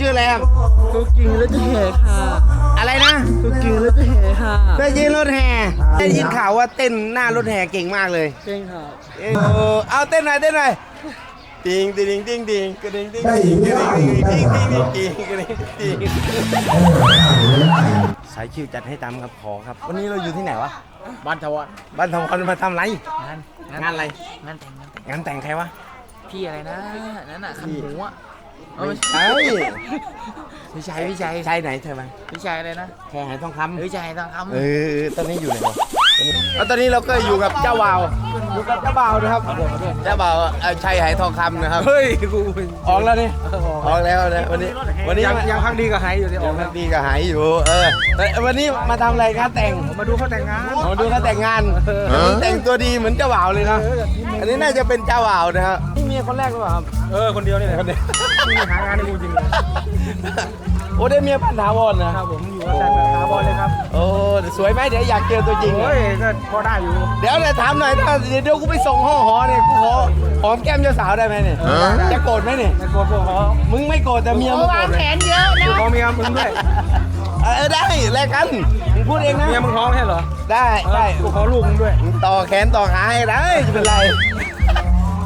ชื่ออะไรครับตัวจริงแล้วจะแห่ค่ะอะไรนะตัวจริงแล้วจะแห่ค่ะได้ยินรถแห่ได้ยินข่าวว่าเต้นหน้ารถแห่เก่งมากเลยเก่งค่ะเออเอาเต้นหน่อยเต้นหน่อยติงติงติงติงกระดิ่งติงติงกระดิ่งติงติงติงติงกระดิ่งติงสายคิวจัดให้ตามครับขอครับ วันนี้เราอยู่ที่ไหนวะบ้านทวันบ้านทองคำมาทำไร งานงานอะไรงานแต่งงานแต่งงานแต่งใครวะพี่อะไรนะนั่นน่ะขันห มูอะไม่ใช่พี่ชัยพี่ชัยใช่ไหนเธอมาพี่ชัยอะไรนะแพรหายทองคำพี่ชัยต้องทำเออตอนนี้อยู่ไหนวะแล้วตอนนี้เราก็อยู่กับเจ้าบ่าวอยู่กับเจ้าบ่าวนะครับเจ้าบ่าวเอ่อชัยหายทองคำนะครับเฮ้ยกูออกแล้วนี่ออกแล้วนะวันนี้วันนี้ยังมายังพักดีกับไฮอยู่ที่ออออกกแล้วดีก็หายอยู่เออแต่วันนี้มาทำอะไรงานแต่งมาดูเขาแต่งงานมาดูเขาแต่งงานแต่งตัวดีเหมือนเจ้าบ่าวเลยนะอันนี้น่าจะเป็นเจ้าบ่าวนะครับนี่เมียคนแรกหรือเปล่าครับเออคนเดียวนี่แหละคนเดียว ไม่มีหางานให้กูจริงเลยโอ้ได้เมียพันธาวรนะ ครับผมอยู่กับแฟนแบบขาบอลเลยครับโอ้สวยไหมเดี๋ยวอยากเจอตัวจริงโอ้ยก็พอได้อยู่เดี๋ยวเนี่ยถามหน่อยถ้าเดี๋ยวกูไปส่งห้องหอเนี่ยกูขอหอมแก้มเจ้าสาวได้ไหมเนี่ยจะโกรธไหมเนี่ยในโกโปรขอมึงไม่โกรธแต่เมียมึงโกรธวางไหมแผนเยอะนะขอเมียมึงด้วยเออได้แลกกันมึงพูดเองนะเมียมึงท้องใช่เหรอได้ได้ กูขอลูกมึงด้วย ต่อแขนต่อขาให้ได้จะเป็นไร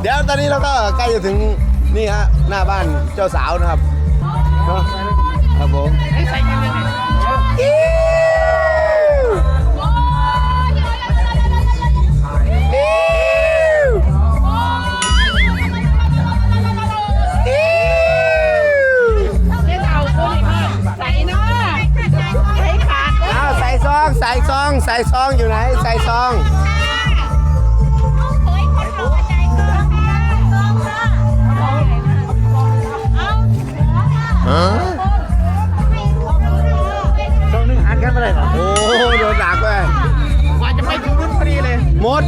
เดี๋ยวตอนนี้เราก็ใกล้จะถึง นี่ฮะหน้าบ้านเจ้าสาวนะครับเนอะครับผมอ้าวใส่ซอง ใส่ซอง ใส่ซองอยู่ไหน ใส่ซอง ช่วงนึงอันกันไปเลยเหรอโอ้โดนดักไปกว่าจะไปถึงรุ่นพอดีเลย หมด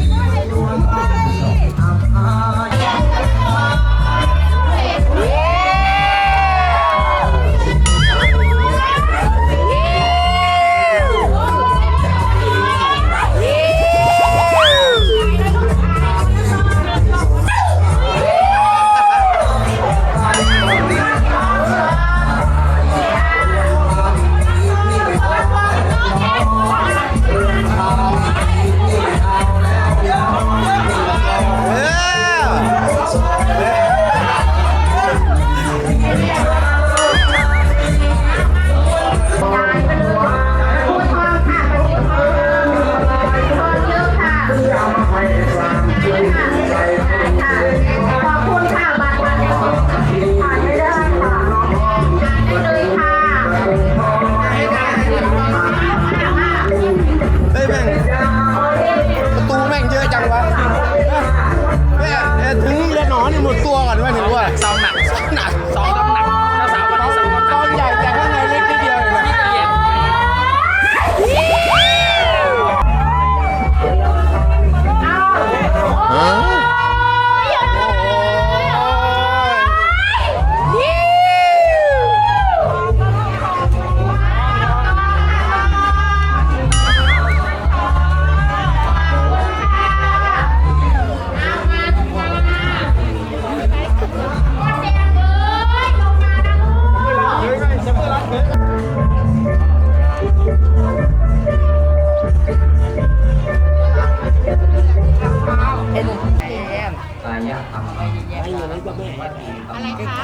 อะไรคะ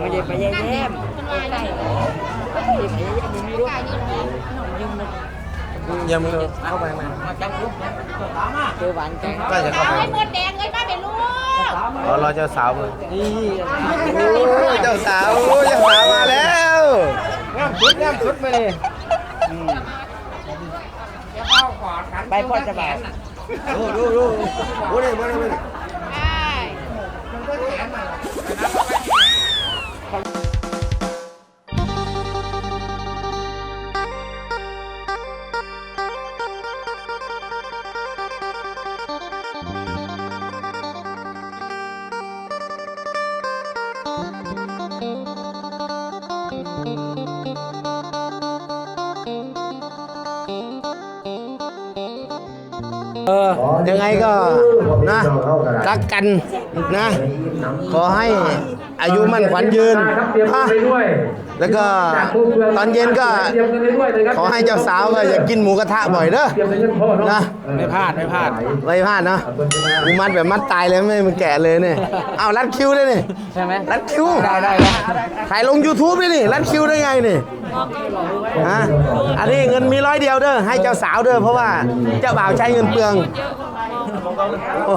ไม่ได้ไปแย่แย่มคุณวายอะไรยังไม่เข้าไปไหมเจอหวานจังก็จะเข้าไปให้หมดแดงเลยป้าเป็นลูกรอเจ้าสาวมึงนี่เจ้าสาวเจ้าสาวมาแล้วงามสุดงามสุดไปเลยไปพ่อจะแบบดูดูดูโอ้เนี่ยมาเลย เออ ยังไงก็นะรักกันนะ ขอให้ อายุมั่นขวัญยืนครับเตรียมเงินไปด้วยแล้วก็จากผู้เพื่ตอนเย็นก็เตรียมเงินไปด้วยนะครับขอให้เจ้าสาวก็อย่ากินหมูกระทะบ่อยเด้อเตรียมเงินพ่อเนาะนะไม่พลาดไม่พลาดไม่พลาดเนาะกูมัดแบบมัดตายเลยไม่มันแก่เลยเนี่ยเอารัดคิวเลยนี่ใช่ไหมรัดคิวได้ได้ได้ถ่ายลง YouTube เลยนี่รัดคิวได้ไงนี่ฮะอันนี้เงินมีร้อยเดียวเด้อให้เจ้าสาวเด้อเพราะว่าเจ้าบ่าวใช้เงินเปลืองโอ้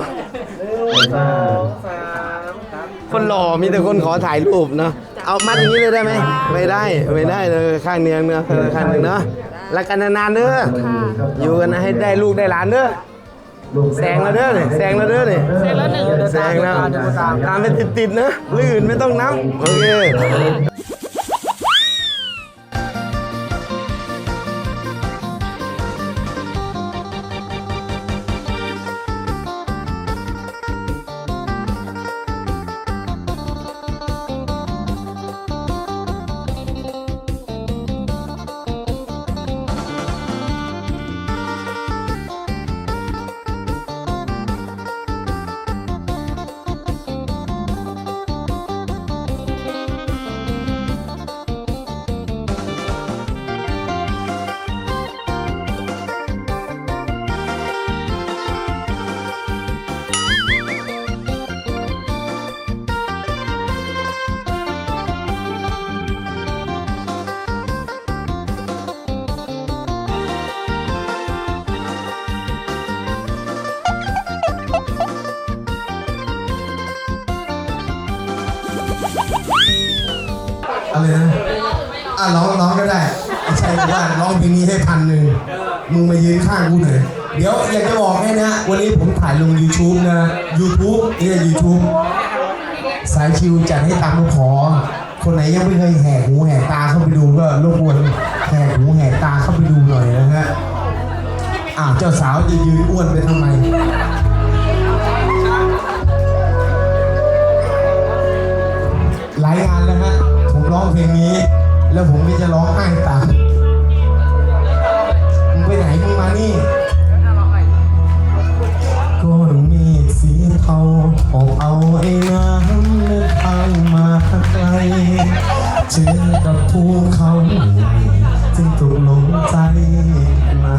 คนหล่อมีแต่คนขอถ่ายรูปเนาะเอามัดอย่างนี้เลยได้ไหมไม่ได้ไม่ได้เลยข้างเนียงเนาะข้างหนึ่งเนาะรักกันนานๆเด้ออยู่กันให้ได้ลูกได้หลานเด้อแซงแล้วเด้อนี่แซงแล้วเด้อนี่แซงแล้วหนึ่งแซงแล้วตามไปติดๆนะลื่นไม่ต้องนับโอเค อะไรนะอะร้องร้องก็ได้ไใช่ว่าร้องเพลงนี้ให้พันหนึ่งมึงมายืนข้างกูหน่อยเดี๋ยวอยากจะบอกให้นะ วันนี้ผมถ่ายลง YouTube นะ YouTube เนี่ย YouTube สายชิวจัดให้ตามขอ คนไหนยังไม่เคยแหกหูแหกตาเข้าไปดูก็รบกวนแหกหูแหกตาเข้าไปดูหน่อยนะฮะอ้าวเจ้าสาวจะยืนอ้วนไปทำไม เพลงนี้ แล้วผมก็จะร้องไห้ตามมึงไปไหนมึงมานี่ก้อนเมฆสีเทาหอบเอาไอ้น้ำเดินทางมาไกลเจอกับภูเขาใหญ่จึงตกลงใจไม่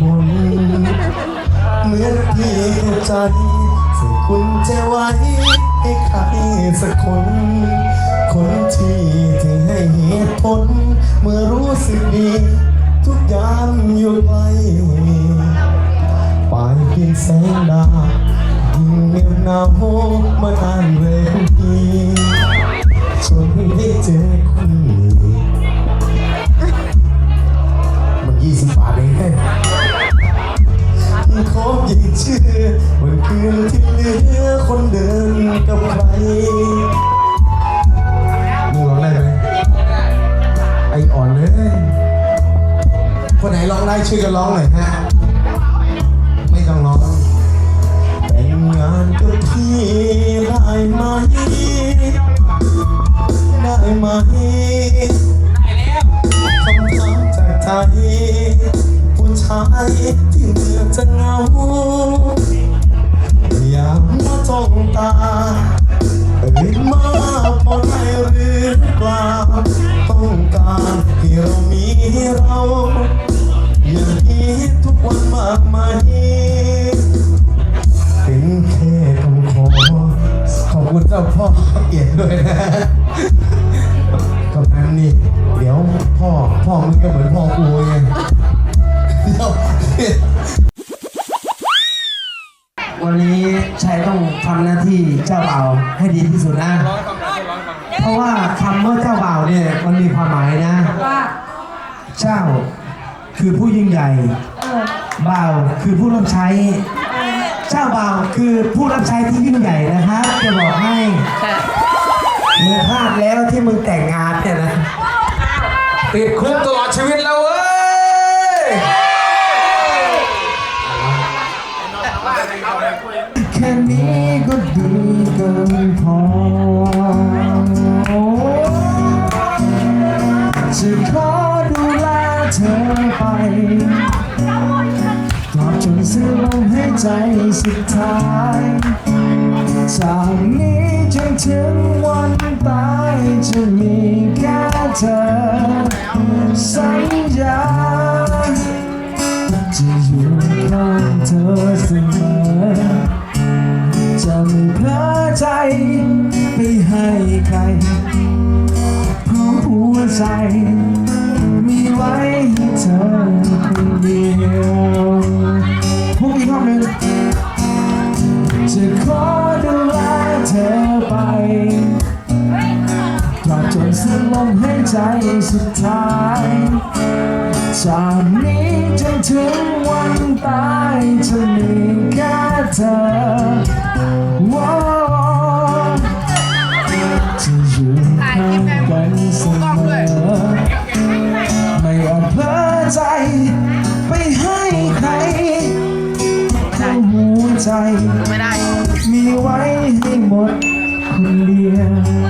บนเหมือนพี่ใจใส่คุณใจไว้ให้ใครสักคน ที่ที่ให้เหตุผล เมื่อรู้สึกดี ทุกอย่างอยู่ไกลปลายเพียงแสงดาวยิ่งเหนียวหนาวมานานเร็วทีจนได้เจอคุณนี้มันยี่สิบบาทเองขอยิ่งเชื่อวันคืนที่เหลือคนเดินกับใคร ไหนร้องได้ช่วยกันร้องหน่อยฮะ ไม่ต้องร้องแต่งงานกับพี่ได้ไหม ได้ไหมคำถามจากใจผู้ชายที่เหมื่อจะเหงาอยากมาจ้องตาากมายเป็นแค่คำขอ ขอบคุณเจ้าพ่อเกียรติด้วยนะกำนันนี่ เดี๋ยวพ่อ พ่อมึงก็เหมือนพ่อกูไงววันนี้ชัยต้องทำหน้าที่เจ้าบ่าวให้ดีที่สุดนะ เพราะว่าคำว่าเจ้าบ่าวเนี่ยมันมีความหมายนะ ว่า เจ้าคือผู้ยิ่งใหญ่ บ่าวคือผู้รับใช้ เจ้าบ่าวคือผู้รับใช้ที่ยิ่งใหญ่นะครับจะบอกให้มึงพลาดแล้วที่มึงแต่งงานเนี่ยนะติดคุกตลอดชีวิตแล้วเว้ยแค่นี้ก็ดีเกินพอจะขอดูแลเธอไป ใจสุดท้ายจากนี้จนถึงวันตายจะมีแค่เธอ สัญญา จะอยู่ข้างเธอเสมอ จะไม่เพลอใจไปให้ใคร เพราะหัวใจ มีไว้ให้เธอคนเดียว ใจสุดท้ายจากนี้จนถึงวันตายจะมีแค่เธอว้าวจะอยู่ข้างกันเสมอไม่อาจเพลอใจไปให้ใครเพราะหัวใจ มีไว้ให้หมดคนเดียว